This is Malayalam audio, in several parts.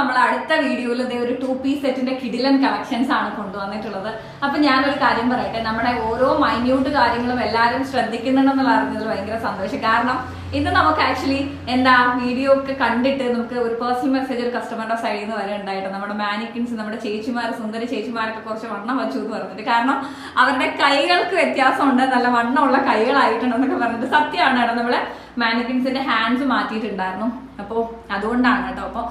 നമ്മൾ അടുത്ത വീഡിയോയിൽ ഇതേ ഒരു ടു പീസ് സെറ്റിന്റെ കിഡിലൻ കളക്ഷൻസ് ആണ് കൊണ്ടുവന്നിട്ടുള്ളത്. അപ്പൊ ഞാനൊരു കാര്യം പറയട്ടെ നമ്മുടെ ഓരോ മൈന്യൂട്ട് കാര്യങ്ങളും എല്ലാവരും ശ്രദ്ധിക്കുന്നുണ്ടെന്നുള്ള അറിഞ്ഞതിൽ ഭയങ്കര സന്തോഷം. കാരണം ഇന്ന് നമുക്ക് ആക്ച്വലി എന്താ വീഡിയോ ഒക്കെ കണ്ടിട്ട് നമുക്ക് ഒരു പേഴ്സണൽ മെസ്സേജ് ഒരു കസ്റ്റമറുടെ സൈഡിൽ നിന്ന് വരെ ഉണ്ടായിട്ട്. നമ്മുടെ മാനിക്കിൻസ് നമ്മുടെ ചേച്ചിമാർ സുന്ദരി ചേച്ചിമാരൊക്കെ കുറച്ച് വണ്ണം വെച്ചു എന്ന് പറഞ്ഞിട്ട്. കാരണം അവരുടെ കൈകൾക്ക് വ്യത്യാസമുണ്ട് നല്ല വണ്ണമുള്ള കൈകളായിട്ടുണ്ടെന്നൊക്കെ പറഞ്ഞിട്ട് സത്യമാണ്. കേട്ടോ നമ്മൾ മാനിക്കിൻസിന്റെ ഹാൻഡ്സ് മാറ്റിയിട്ടുണ്ടായിരുന്നു. അപ്പോൾ അതുകൊണ്ടാണ് കേട്ടോ. അപ്പോൾ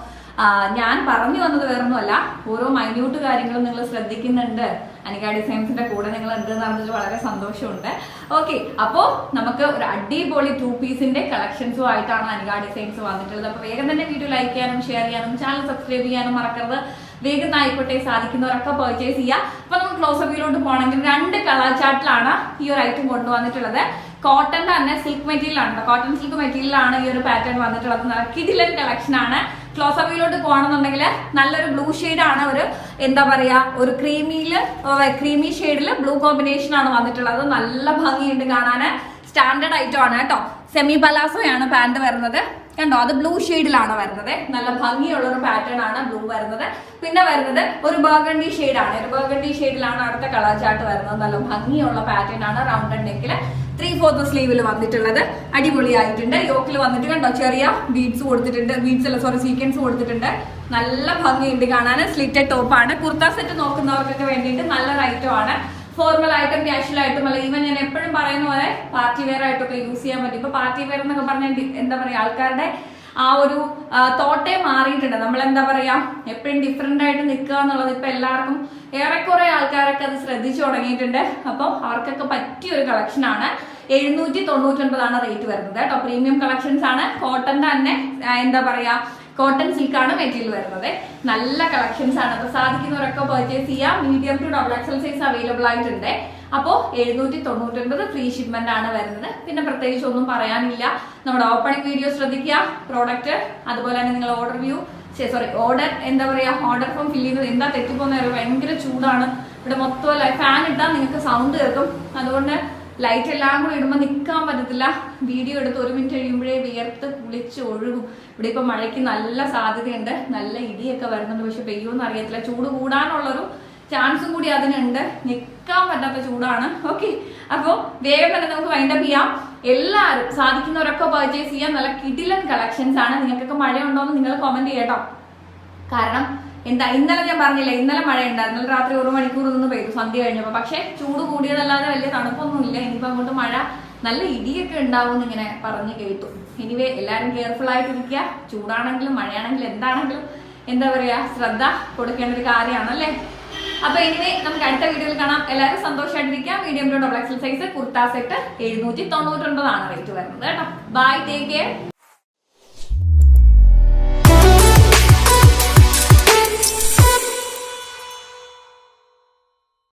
ഞാൻ പറഞ്ഞു വന്നത് വേറൊന്നുമല്ല. ഓരോ മൈന്യൂട്ട് കാര്യങ്ങളും നിങ്ങൾ ശ്രദ്ധിക്കുന്നുണ്ട്. അനിക ഡിസൈൻസിന്റെ കൂടെ നിങ്ങൾ ഉണ്ട് എന്ന് പറഞ്ഞതിൽ വളരെ സന്തോഷമുണ്ട്. ഓക്കെ അപ്പോ നമുക്ക് ഒരു അടിപൊളി ടു പീസിന്റെ കളക്ഷൻസും ആയിട്ടാണ് അനിക ഡിസൈൻസ് വന്നിട്ടുള്ളത്. അപ്പോൾ വേഗം തന്നെ വീഡിയോ ലൈക്ക് ചെയ്യാനും ഷെയർ ചെയ്യാനും ചാനൽ സബ്സ്ക്രൈബ് ചെയ്യാനും മറക്കരുത്. വേഗം ആയിക്കോട്ടെ സാധിക്കുന്നവരൊക്കെ പെർച്ചേസ് ചെയ്യുക. അപ്പൊ നമുക്ക് ക്ലോസ് അപ്പിലോട്ട് പോകണമെങ്കിൽ രണ്ട് കളർ ചാർട്ടിലാണ് ഈ ഒരു ഐറ്റം കൊണ്ടുവന്നിട്ടുള്ളത്. കോട്ടൺ തന്നെ സിൽക്ക് മെറ്റീരിയൽ ആണ്. കോട്ടൺ സിൽക്ക് മെറ്റീരിയലാണ് ഈ ഒരു പാറ്റേൺ വന്നിട്ടുള്ളത്. കിടിലൻ കളക്ഷൻ ആണ്. ക്ലോസ് അപ്പിലോട്ട് പോകണമെന്നുണ്ടെങ്കിൽ നല്ലൊരു ബ്ലൂ ആണ് ഒരു എന്താ പറയാ ഒരു ക്രീമിയിൽ ക്രീമി ഷെയ്ഡിൽ ബ്ലൂ കോമ്പിനേഷൻ ആണ് വന്നിട്ടുള്ളത്. നല്ല ഭംഗിയുണ്ട് കാണാൻ സ്റ്റാൻഡേർഡ് ഐറ്റം ആണ് കേട്ടോ. സെമി പലാസോയാണ് പാന്റ് വരുന്നത്. കണ്ടോ? അത് ബ്ലൂ ഷെയ്ഡിലാണ് വരുന്നത്. നല്ല ഭംഗിയുള്ള ഒരു പാറ്റേൺ ആണ് ബ്ലൂ വരുന്നത്. പിന്നെ വരുന്നത് ഒരു ബർഗണ്ടി ആണ് ഒരു ബർഗണ്ടി ഷെയ്ഡിലാണ് അടുത്ത കളർ ചാർട്ട് വരുന്നത്. നല്ല ഭംഗിയുള്ള പാറ്റേൺ ആണ് റൗണ്ട് നെക്കിൽ ത്രീ ഫോർത്ത് സ്ലീവിൽ വന്നിട്ടുള്ളത്. അടിപൊളിയായിട്ടുണ്ട്. യോക്കിൽ വന്നിട്ട് കണ്ടോ? ചെറിയ ബീഡ്സ് കൊടുത്തിട്ടുണ്ട്. ബീഡ്സ് അല്ല സോറി സീക്വൻസ് കൊടുത്തിട്ടുണ്ട്. നല്ല ഭംഗിയുണ്ട് കാണാൻ. സ്ലിറ്റഡ് ടോപ്പാണ് കുർത്ത സെറ്റ് നോക്കുന്നവർക്കൊക്കെ വേണ്ടിയിട്ട് നല്ലൊരു ഐറ്റം ആണ്. ഫോർമൽ ആയിട്ടും കാഷ്വൽ ആയിട്ടും അല്ല. ഈവൻ ഞാൻ എപ്പോഴും പറയുന്ന പോലെ പാർട്ടി വെയർ ആയിട്ടൊക്കെ യൂസ് ചെയ്യാൻ പറ്റും. ഇപ്പൊ പാർട്ടി വെയർ എന്നൊക്കെ പറഞ്ഞാൽ എന്താ പറയാ ആൾക്കാരുടെ ആ ഒരു തോട്ടേ മാറിയിട്ടുണ്ട്. നമ്മൾ എന്താ പറയാ എപ്പോഴും ഡിഫറെന്റ് ആയിട്ട് നിൽക്കുക എന്നുള്ളത് ഇപ്പൊ എല്ലാവർക്കും ഏറെക്കുറെ ആൾക്കാരൊക്കെ അത് ശ്രദ്ധിച്ചു തുടങ്ങിയിട്ടുണ്ട്. അപ്പോൾ അവർക്കൊക്കെ പറ്റിയ ഒരു കളക്ഷൻ ആണ്. എഴുന്നൂറ്റി തൊണ്ണൂറ്റി ഒൻപതാണ് റേറ്റ് വരുന്നത് കേട്ടോ. പ്രീമിയം കളക്ഷൻസ് ആണ്. കോട്ടന്റെ തന്നെ എന്താ പറയാ കോട്ടൺ സിൽക്കാണ് മെറ്റീരിയൽ വരുന്നത്. നല്ല കളക്ഷൻസ് ആണ്. അപ്പൊ സാധിക്കുന്നവരൊക്കെ പർച്ചേസ് ചെയ്യാം. Medium to double XL size available ആയിട്ടുണ്ട്. അപ്പോൾ എഴുന്നൂറ്റി തൊണ്ണൂറ്റൊൻപത് ഫ്രീ ഷിപ്മെന്റ് ആണ് വരുന്നത്. പിന്നെ പ്രത്യേകിച്ച് ഒന്നും പറയാനില്ല. നമ്മുടെ ഓപ്പണിംഗ് വീഡിയോ ശ്രദ്ധിക്കുക. പ്രോഡക്റ്റ് അതുപോലെ തന്നെ നിങ്ങൾ ഓർഡർ വ്യൂ സോറി ഓർഡർ എന്താ പറയാ? ഓർഡർ ഫോം ഫില്ല് ചെയ്യുന്നത് എന്താ? തെറ്റിപ്പോകുന്ന ഭയങ്കര ചൂടാണ്. ഇവിടെ മൊത്തം ഫാൻ ഇട്ടാൽ നിങ്ങൾക്ക് സൗണ്ട് കേൾക്കും. അതുകൊണ്ട് ലൈറ്റ് എല്ലാം കൂടി ഇടുമ്പോൾ നിൽക്കാൻ പറ്റത്തില്ല. വീഡിയോ എടുത്ത് ഒരു മിനിറ്റ് കഴിയുമ്പോഴേ വിയർത്ത് കുളിച്ച് ഒഴുകും. ഇവിടെ ഇപ്പൊ മഴയ്ക്ക് നല്ല സാധ്യതയുണ്ട്. നല്ല ഇടിയൊക്കെ വരുന്നുണ്ട്. പക്ഷെ പെയ്യുമെന്ന് അറിയത്തില്ല. ചൂട് കൂടാനുള്ളൊരു ചാൻസും കൂടി അതിനുണ്ട്. നിൽക്കാൻ പറ്റാത്ത ചൂടാണ്. ഓക്കെ അപ്പോൾ വേഗം തന്നെ നമുക്ക് വൈൻഡപ്പ് ചെയ്യാം. എല്ലാവരും സാധിക്കുന്നവരൊക്കെ പർച്ചേസ് ചെയ്യാൻ നല്ല കിടിലൻ കളക്ഷൻസ് ആണ്. നിങ്ങൾക്കൊക്കെ മഴയുണ്ടോ എന്ന് നിങ്ങൾ കമന്റ് ചെയ്യട്ടോ. കാരണം എന്താ ഇന്നലെ ഞാൻ പറഞ്ഞില്ല ഇന്നലെ മഴ ഉണ്ടായിരുന്നു രാത്രി ഒരു മണിക്കൂർ നിന്ന് പെയ്തു സന്ധ്യ കഴിഞ്ഞപ്പോൾ പക്ഷെ ചൂട് കൂടിയതല്ലാതെ വലിയ തണുപ്പൊന്നും ഇല്ല ഇനിയിപ്പോൾ അങ്ങോട്ട് മഴ നല്ല ഇടിയൊക്കെ ഉണ്ടാവും ഇങ്ങനെ പറഞ്ഞു കേട്ടു. എനിവേ എല്ലാവരും കെയർഫുൾ ആയിട്ടിരിക്കുക. ചൂടാണെങ്കിലും മഴയാണെങ്കിലും എന്താണെങ്കിലും എന്താ പറയാ ശ്രദ്ധ കൊടുക്കേണ്ട ഒരു കാര്യമാണല്ലേ? അപ്പൊ ഇനി നമുക്ക് അടുത്ത വീഡിയോയിൽ കാണാം. എല്ലാവരും സന്തോഷമായിട്ടിരിക്കാം medium to double XL size kurta set എഴുന്നൂറ്റി തൊണ്ണൂറ്റൊൻപതാണ് റേറ്റ് വരുന്നത് കേട്ടോ. Bye take care